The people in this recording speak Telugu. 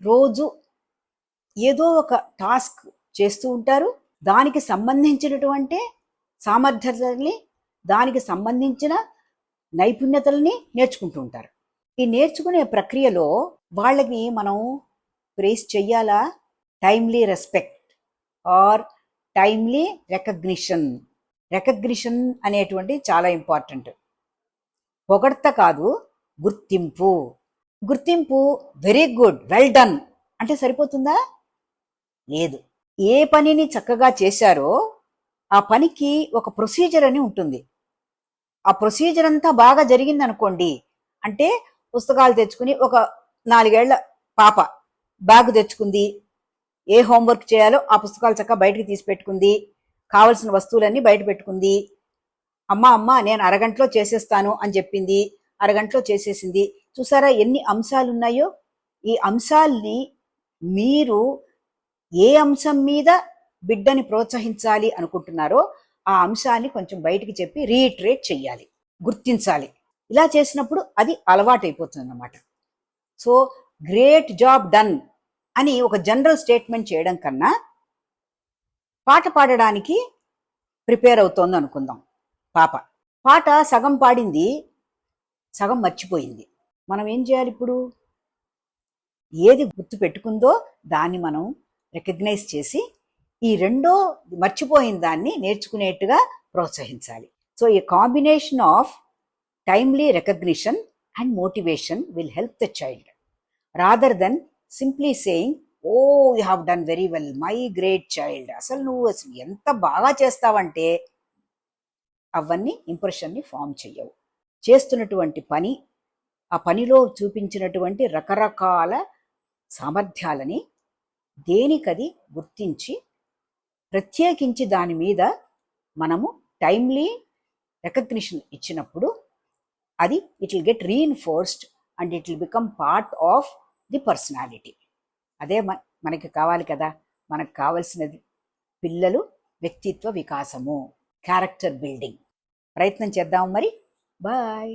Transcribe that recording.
రోజు ఏదో ఒక టాస్క్ చేస్తూ ఉంటారు. దానికి సంబంధించినటువంటి సామర్థ్యతల్ని దానికి సంబంధించిన నైపుణ్యతల్ని నేర్చుకుంటూ ఉంటారు. ఈ నేర్చుకునే ప్రక్రియలో వాళ్ళకి మనం ప్రేస్ చెయ్యాలా? Timely respect or timely recognition recognition అనేటువంటి చాలా ఇంపార్టెంట్ పొగడ్త కాదు గుర్తింపు. గుర్తింపు వెరీ గుడ్ వెల్ డన్ అంటే సరిపోతుందా? లేదు. ఏ పనిని చక్కగా చేశారో ఆ పనికి ఒక ప్రొసీజర్ అని ఉంటుంది. ఆ ప్రొసీజర్ అంతా బాగా జరిగింది అనుకోండి అంటే పుస్తకాలు తెచ్చుకుని ఒక నాలుగేళ్ళ పాప బ్యాగ్ తెచ్చుకుంది ఏ హోంవర్క్ చేయాలో ఆ పుస్తకాలు చక్కగా బయటికి తీసి పెట్టుకుంది కావలసిన వస్తువులన్నీ బయట పెట్టుకుంది. అమ్మ అమ్మ నేను అరగంటలో చేసేస్తాను అని చెప్పింది అరగంటలో చేసేసింది. చూసారా ఎన్ని అంశాలు ఉన్నాయో ఈ అంశాల్ని మీరు ఏ అంశం మీద బిడ్డని ప్రోత్సహించాలి అనుకుంటున్నారో ఆ అంశాన్ని కొంచెం బయటికి చెప్పి రీట్రేట్ చెయ్యాలి గుర్తించాలి. ఇలా చేసినప్పుడు అది అలవాటైపోతుంది అన్నమాట సో గ్రేట్ జాబ్ డన్ అని ఒక జనరల్ స్టేట్మెంట్ చేయడం కన్నా పాట పాడడానికి ప్రిపేర్ అవుతోంది అనుకుందాం పాప. పాట సగం పాడింది సగం మర్చిపోయింది. మనం ఏం చేయాలి ఇప్పుడు? ఏది గుర్తు పెట్టుకుందో దాన్ని మనం రికగ్నైజ్ చేసి ఈ రెండో మర్చిపోయిన దాన్ని నేర్చుకునేట్టుగా ప్రోత్సహించాలి. సో ఈ combination of timely recognition and motivation will help the child. Rather than simply saying oh you have done very well my great child. అసలు నువ్వు అసలు ఎంత బాగా చేస్తావంటే అవన్నీ ఇంప్రెషన్ని ఫామ్ చెయ్యవు. చేస్తున్నటువంటి పని ఆ పనిలో చూపించినటువంటి రకరకాల సామర్థ్యాలని దేనికది గుర్తించి ప్రత్యేకించి దాని మీద మనము టైమ్లీ రికగ్నిషన్ ఇచ్చినప్పుడు అది it will get reinforced and it will become part of the personality అదే మ- మనకి కావాలి కదా. మనకు కావలసినది పిల్లలు వ్యక్తిత్వ వికాసము క్యారెక్టర్ బిల్డింగ్ ప్రయత్నం చేద్దాం మరి. బాయ్